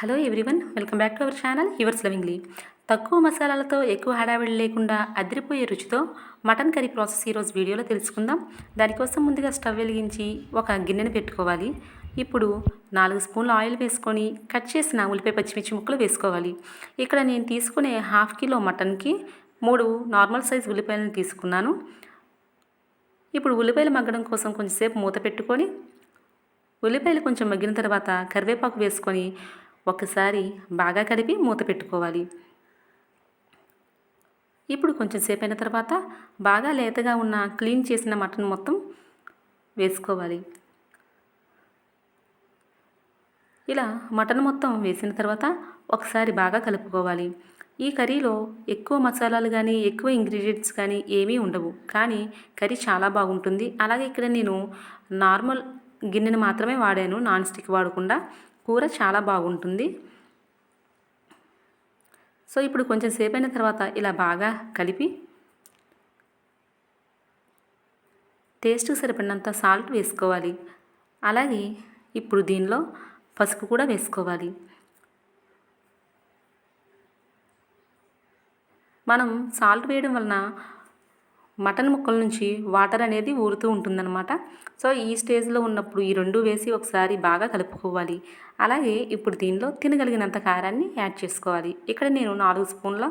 Hello everyone welcome back to our channel yours lovingly తక్కువ మసాలాలతో ఎక్కువ హడావిడి లేకుండా అదిరిపోయే రుచితో మటన్ కర్రీ ప్రాసెస్ ఈరోజు వీడియోలో తెలుసుకుందాం. దానికోసం ముందుగా స్టవ్ వెలిగించి ఒక గిన్నెను పెట్టుకోవాలి. ఇప్పుడు నాలుగు స్పూన్లు ఆయిల్ వేసుకొని కట్ చేసిన ఉల్లిపాయ పచ్చిమిర్చి ముక్కలు వేసుకోవాలి. ఇక్కడ నేను తీసుకునే హాఫ్ కిలో మటన్కి మూడు నార్మల్ సైజ్ ఉల్లిపాయలను తీసుకున్నాను. ఇప్పుడు ఉల్లిపాయలు మగ్గడం కోసం కొంచెంసేపు మూత పెట్టుకొని ఉల్లిపాయలు కొంచెం మగ్గిన తర్వాత కరివేపాకు వేసుకొని ఒకసారి బాగా కలిపి మూత పెట్టుకోవాలి. ఇప్పుడు కొంచెం సేపు అయిన తర్వాత బాగా లేతగా ఉన్న క్లీన్ చేసిన మటన్ మొత్తం వేసుకోవాలి. ఇలా మటన్ మొత్తం వేసిన తర్వాత ఒకసారి బాగా కలుపుకోవాలి. ఈ కర్రీలో ఎక్కువ మసాలాలు కానీ ఎక్కువ ఇంగ్రీడియంట్స్ కానీ ఏమీ ఉండవు. కానీ కర్రీ చాలా బాగుంటుంది. అలాగే ఇక్కడ నేను నార్మల్ గిన్నెను మాత్రమే వాడాను. నాన్ స్టిక్ వాడకుండా కూర చాలా బాగుంటుంది. సో ఇప్పుడు కొంచెం సేపు అయిన తర్వాత ఇలా బాగా కలిపి టేస్ట్కి సరిపడినంత సాల్ట్ వేసుకోవాలి. అలాగే ఇప్పుడు దీనిలో పసుపు కూడా వేసుకోవాలి. మనం సాల్ట్ వేయడం వలన మటన్ ముక్కల నుంచి వాటర్ అనేది ఊరుతూ ఉంటుందన్నమాట. సో ఈ స్టేజ్లో ఉన్నప్పుడు ఈ రెండు వేసి ఒకసారి బాగా కలుపుకోవాలి. అలాగే ఇప్పుడు దీనిలో తినగలిగినంత కారాన్ని యాడ్ చేసుకోవాలి. ఇక్కడ నేను నాలుగు స్పూన్ల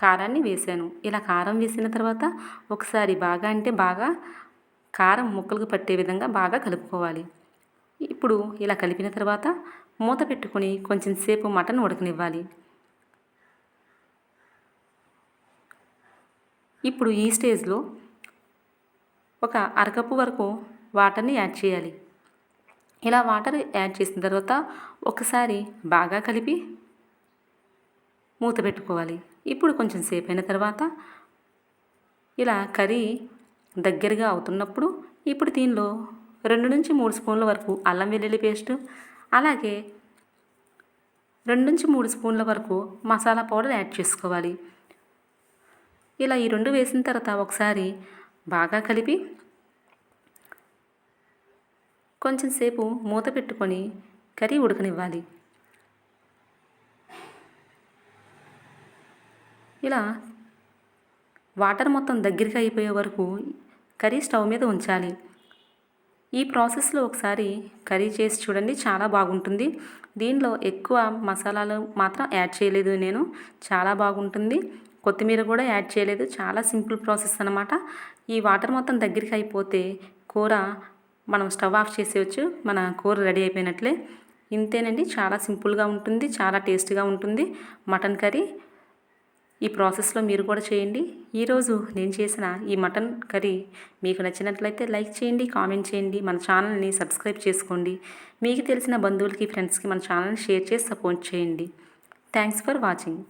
కారాన్ని వేసాను ఇలా కారం వేసిన తర్వాత ఒకసారి బాగా అంటే బాగా కారం ముక్కలకు పట్టే విధంగా బాగా కలుపుకోవాలి. ఇప్పుడు ఇలా కలిపిన తర్వాత మూత పెట్టుకొని కొంచెం సేపు మటన్ ఉడకనివ్వాలి. ఇప్పుడు ఈ స్టేజ్లో ఒక అరకప్పు వరకు వాటర్ని యాడ్ చేయాలి. ఇలా వాటర్ యాడ్ చేసిన తర్వాత ఒకసారి బాగా కలిపి మూత పెట్టుకోవాలి. ఇప్పుడు కొంచెం సేపు అయిన తర్వాత ఇలా కర్రీ దగ్గరగా అవుతున్నప్పుడు ఇప్పుడు దీనిలో రెండు నుంచి మూడు స్పూన్ల వరకు అల్లం వెల్లుల్లి పేస్ట్ అలాగే రెండు నుంచి మూడు స్పూన్ల వరకు మసాలా పౌడర్ యాడ్ చేసుకోవాలి. ఇలా ఈ రెండు వేసిన తర్వాత ఒకసారి బాగా కలిపి కొంచెం సేపు మూత పెట్టుకొని కర్రీ ఉడకనివ్వాలి. ఇలా వాటర్ మొత్తం దగ్గరికి అయిపోయే వరకు కర్రీ స్టవ్ మీద ఉంచాలి. ఈ ప్రాసెస్లో ఒకసారి కర్రీ చేసి చూడండి చాలా బాగుంటుంది. దీనిలో ఎక్కువ మసాలాలు మాత్రం యాడ్ చేయలేదు నేను చాలా బాగుంటుంది. కొత్తిమీర కూడా యాడ్ చేయలేదు. చాలా సింపుల్ ప్రాసెస్ అనమాట ఈ వాటర్ మొత్తం దగ్గరికి అయిపోతే కూర మనం స్టవ్ ఆఫ్ చేసేయచ్చు. మన కూర రెడీ అయిపోయినట్లే. ఇంతేనండి. చాలా సింపుల్గా ఉంటుంది. చాలా టేస్ట్గా ఉంటుంది. మటన్ కర్రీ ఈ ప్రాసెస్లో మీరు కూడా చేయండి. ఈరోజు నేను చేసిన ఈ మటన్ కర్రీ మీకు నచ్చినట్లయితే లైక్ చేయండి కామెంట్ చేయండి మన ఛానల్ని సబ్స్క్రైబ్ చేసుకోండి. మీకు తెలిసిన బంధువులకి ఫ్రెండ్స్కి మన ఛానల్ని షేర్ చేసి సపోర్ట్ చేయండి. Thanks for watching.